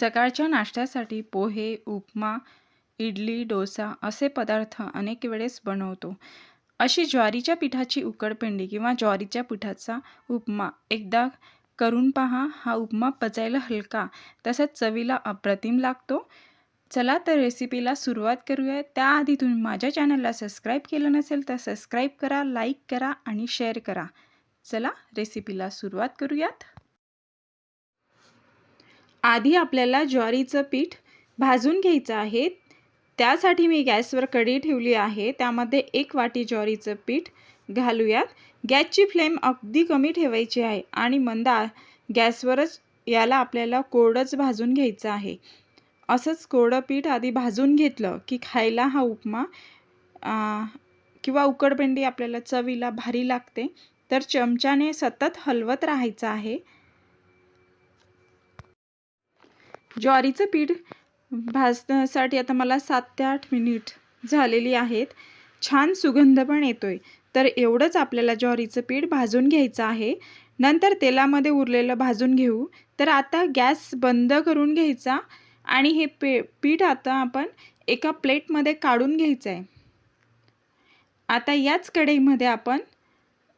सकाळच्या नाश्त्यासाठी पोहे उपमा इडली डोसा असे पदार्थ अनेक वेळेस बनवतो. अशी ज्वारीच्या पिठाची उकडपेंडी किंवा ज्वारीच्या पिठाचा उपमा एकदा करून पहा. हा उपमा पचायला हलका तसंच चवीला अप्रतिम लागतो. चला तर रेसिपीला सुरुवात करूया. त्याआधी तुम्ही माझ्या चॅनलला सबस्क्राईब केलं नसेल तर सबस्क्राईब करा लाईक करा आणि शेअर करा. चला रेसिपीला सुरुवात करूयात. आधी आपल्याला ज्वारीचं पीठ भाजून घ्यायचं आहे. त्यासाठी मी गॅसवर कढी ठेवली आहे. त्यामध्ये एक वाटी ज्वारीचं पीठ घालूयात. गॅसची फ्लेम अगदी कमी ठेवायची आहे आणि मंदा गॅसवरच याला आपल्याला कोरडंच भाजून घ्यायचं आहे. असंच कोरडं पीठ आधी भाजून घेतलं की खायला हा उपमा किंवा उकडपेंडी आपल्याला चवीला भारी लागते. तर चमच्याने सतत हलवत राहायचं आहे. ज्वारीचं पीठ भाजण्यासाठी आता मला सात ते आठ मिनिट झालेली आहेत. छान सुगंध पण येतो आहे तर एवढंच आपल्याला ज्वारीचं पीठ भाजून घ्यायचं आहे. नंतर तेलामध्ये उरलेलं भाजून घेऊ. तर आता गॅस बंद करून घ्यायचा आणि हे पे पीठ आता आपण एका प्लेटमध्ये काढून घ्यायचं आहे आता याच कढईमध्ये आपण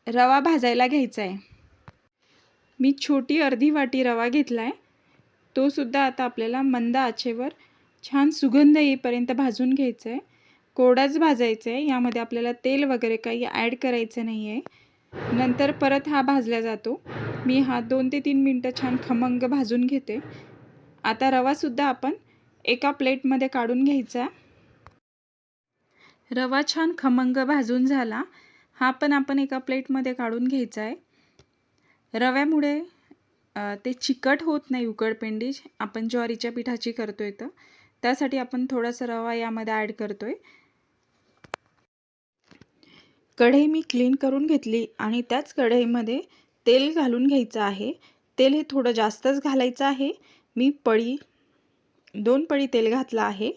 रवा भाजायला घ्यायचा आहे मी छोटी अर्धी वाटी रवा घेतला आहे तोसुद्धा आता आपल्याला मंद आचेवर छान सुगंध येईपर्यंत भाजून घ्यायचं आहे कोरडाच भाजायचं आहे यामध्ये आपल्याला तेल वगैरे काही ॲड करायचं नाही आहे नंतर परत हा भाजला जातो. मी हा दोन ते तीन मिनटं छान खमंग भाजून घेते. आता रवासुद्धा आपण एका प्लेटमध्ये काढून घ्यायचा. रवा छान खमंग भाजून झाला. हा पण आपण एका प्लेटमध्ये काढून घ्यायचा आहे रव्यामुळे ते चिकट होत नाही उकडपेंडी. आपण ज्वारीच्या पिठाची करतो आहे तर. त्यासाठी आपण थोडासा रवा यामध्ये ॲड करतो आहे कढई मी क्लीन करून घेतली आणि त्याच कढईमध्ये तेल घालून घ्यायचं आहे. तेल हे थोडं जास्तच घालायचं आहे. मी पळी दोन पळी तेल घातलं आहे.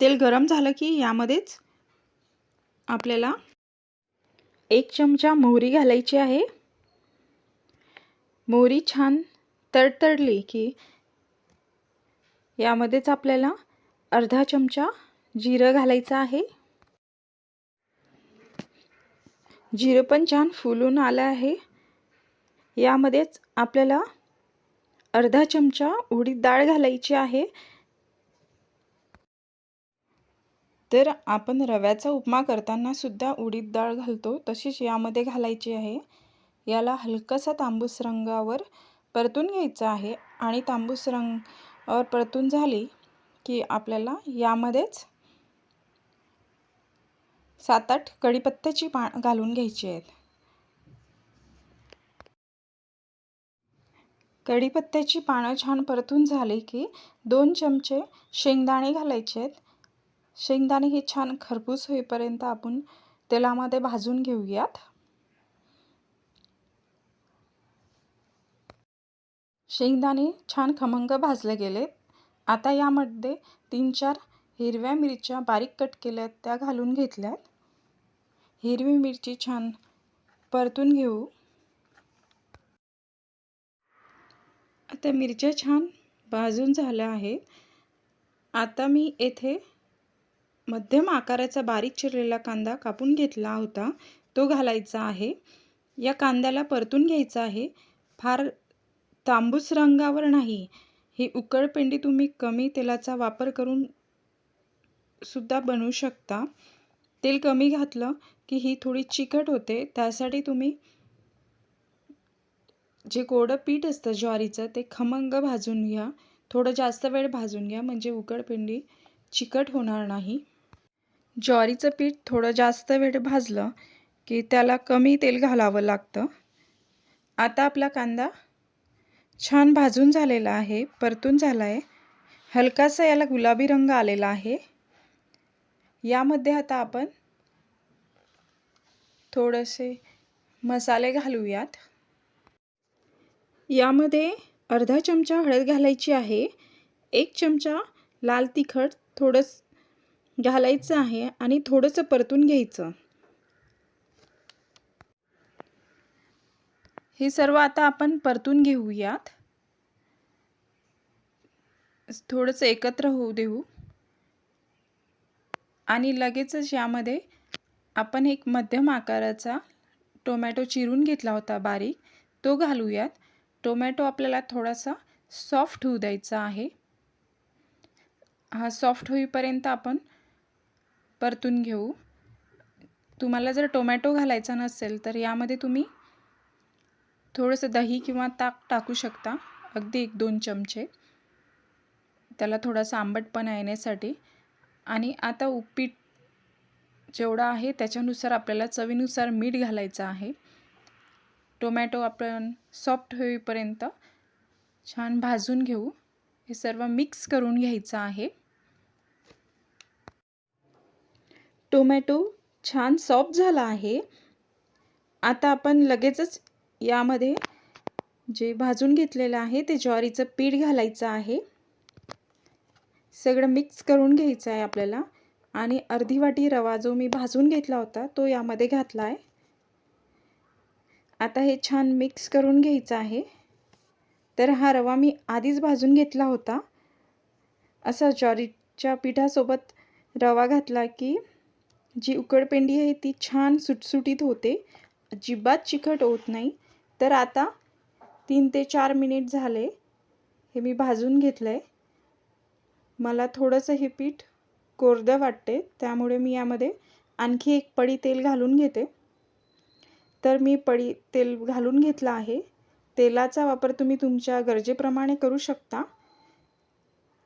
तेल गरम झालं की यामध्येच आपल्याला एक चमचा मोहरी घालायची आहे. मोहरी छान तडतडली की यामध्येच आपल्याला अर्धा चमचा जिरं घालायचं आहे. जिरं पण छान फुलून आलं आहे. यामध्येच आपल्याला अर्धा चमचा उडीद डाळ घालायची आहे. तर आपण रव्याचा उपमा करताना सुद्धा उडीद डाळ घालतो तशीच यामध्ये घालायची आहे. याला हलकंसा तांबूस रंगावर परतून घ्यायचं आहे आणि तांबूस रंगावर परतून झाली की आपल्याला यामध्येच सात आठ कढीपत्त्याची पा घालून घ्यायची आहेत. कढीपत्त्याची पानं छान परतून झाली की दोन चमचे शेंगदाणे घालायचे आहेत. शेंगदाणे हे छान खरपूस होईपर्यंत आपण तेलामध्ये भाजून घेऊयात. शेंगदाणे छान खमंग भाजले गेले. आता यामध्ये तीन चार हिरव्या मिरच्या बारीक कट केल्यात त्या घालून घेतल्यात. हिरवी मिरची छान परतून घेऊ. आता मिरच्या छान भाजून झाल्या आहेत. आता मी येथे मध्यम आकाराचा बारीक चिरलेला कांदा कापून घेतला होता. तो घालायचा आहे. या कांद्याला परतून घ्यायचा आहे. फार तांबूस रंगावर नाही. ही उकडपेंडी तुम्ही कमी तेलाचा वापर करून सुद्धा बनवू शकता. तेल कमी घातलं की ही थोडी चिकट होते. त्यासाठी तुम्ही जे कोरडं पीठ असतं ज्वारीचं ते खमंग भाजून घ्या. थोडं जास्त वेळ भाजून घ्या म्हणजे उकडपेंडी चिकट होणार नाही. ज्वारीचं पीठ थोडं जास्त वेळ भाजलं की त्याला कमी तेल घालावं लागतं. आता आपला कांदा छान भाजून झालेला आहे परतून झाला आहे हलकासा याला गुलाबी रंग आलेला आहे. यामध्ये आता आपण थोडेसे मसाले घालूयात. यामध्ये अर्धा चमचा हळद घालायची आहे एक चमचा लाल तिखट थोडंसं घालायचं आहे आणि थोडंसं परतून घ्यायचं. हे सर्व आता आपण परतून घेऊयात. थोडंसं एकत्र होऊ देऊ. आणि लगेचच यामध्ये आपण एक मध्यम आकाराचा टोमॅटो चिरून घेतला होता बारीक. तो घालूयात. टोमॅटो आपल्याला थोडासा सॉफ्ट होऊ द्यायचा आहे. हा सॉफ्ट होईपर्यंत आपण परतून घेऊ. तुम्हाला जर टोमॅटो घालायचा नसेल तर यामध्ये तुम्ही थोडंसं दही किंवा ताक टाकू शकता. अगदी एक दोन चमचे. त्याला थोडासा आंबटपणा येण्यासाठी. आणि आता उपीट जेवढा आहे त्याच्यानुसार आपल्याला चवीनुसार मीठ घालायचं आहे. टोमॅटो आपण सॉफ्ट होईपर्यंत छान भाजून घेऊ. हे सर्व मिक्स करून घ्यायचं आहे. टोमॅटो छान सॉफ्ट झाला आहे. आता आपण लगेचच यामध्ये जे भाजून घेतलेलं आहे ते ज्वारीचं पीठ घालायचं आहे. सगळं मिक्स करून घ्यायचं आहे आपल्याला. आणि अर्धी वाटी रवा जो मी भाजून घेतला होता तो यामध्ये घातला आहे आता हे छान मिक्स करून घ्यायचं आहे. तर हा रवा मी आधीच भाजून घेतला होता. असा ज्वारीच्या पिठासोबत रवा घातला की जी उकडपेंडी आहे ती छान सुटसुटीत होते. अजिबात चिकट होत नाही. तर आता तीन ते चार मिनिट झाले. हे मी भाजून घेतलं आहे मला थोडंसं हे पीठ कोरडं वाटते त्यामुळे मी यामध्ये आणखी एक पडी तेल घालून घेते. तर मी पडी तेल घालून घेतलं आहे. तेलाचा वापर तुम्ही तुमच्या गरजेप्रमाणे करू शकता.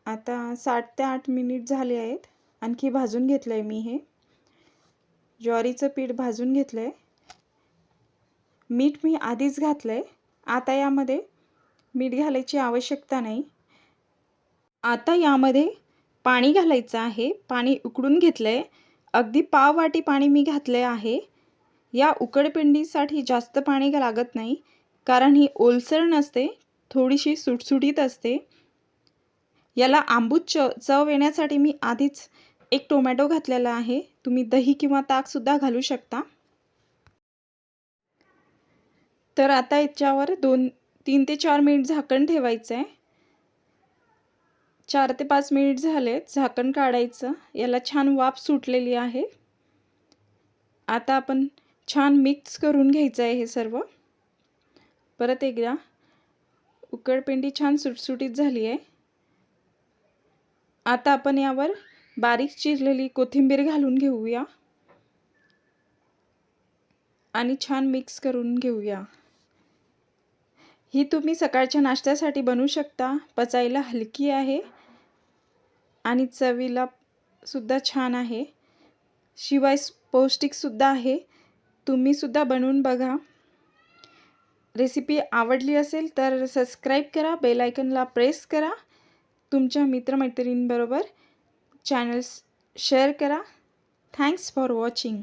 आता साठ ते आठ मिनिट झाले आहेत. आणखी भाजून घेतलं आहे मी हे. ज्वारीचं पीठ भाजून घेतलं आहे मीठ मी आधीच घातलं आहे आता यामध्ये मीठ घालायची आवश्यकता नाही. आता यामध्ये पाणी घालायचं आहे. पाणी उकडून घेतलं आहे अगदी पाव वाटी पाणी मी घातले आहे. या उकडपिंडीसाठी जास्त पाणी लागत नाही. कारण ही ओलसर नसते. थोडीशी सुटसुटीत असते. याला आंबूत च चव येण्यासाठी मी आधीच एक टोमॅटो घातलेला आहे. तुम्ही दही किंवा ताकसुद्धा घालू शकता. तर आता याच्यावर दोन तीन ते चार मिनिट झाकण ठेवायचं आहे. चार ते पाच मिनिट झाले झाकण काढायचं. याला छान वाफ सुटलेली आहे. आता आपण छान मिक्स करून घ्यायचं आहे हे सर्व. परत एकदा उकडपेंडी छान सुटसुटीत झाली आहे. आता आपण यावर बारीक चिरलेली कोथिंबीर घालून घेऊया. आणि छान मिक्स करून घेऊया. ही तुम्ही सकाळच्या नाश्त्यासाठी बनवू शकता. पचायला हलकी आहे. आणि चवीला सुद्धा छान आहे. शिवाय पौष्टिकसुद्धा आहे. तुम्हीसुद्धा बनवून बघा. रेसिपी आवडली असेल तर सबस्क्राईब करा. बेलायकनला प्रेस करा. तुमच्या मित्रमैत्रिणींबरोबर चॅनल्स शेअर करा. Thanks for watching.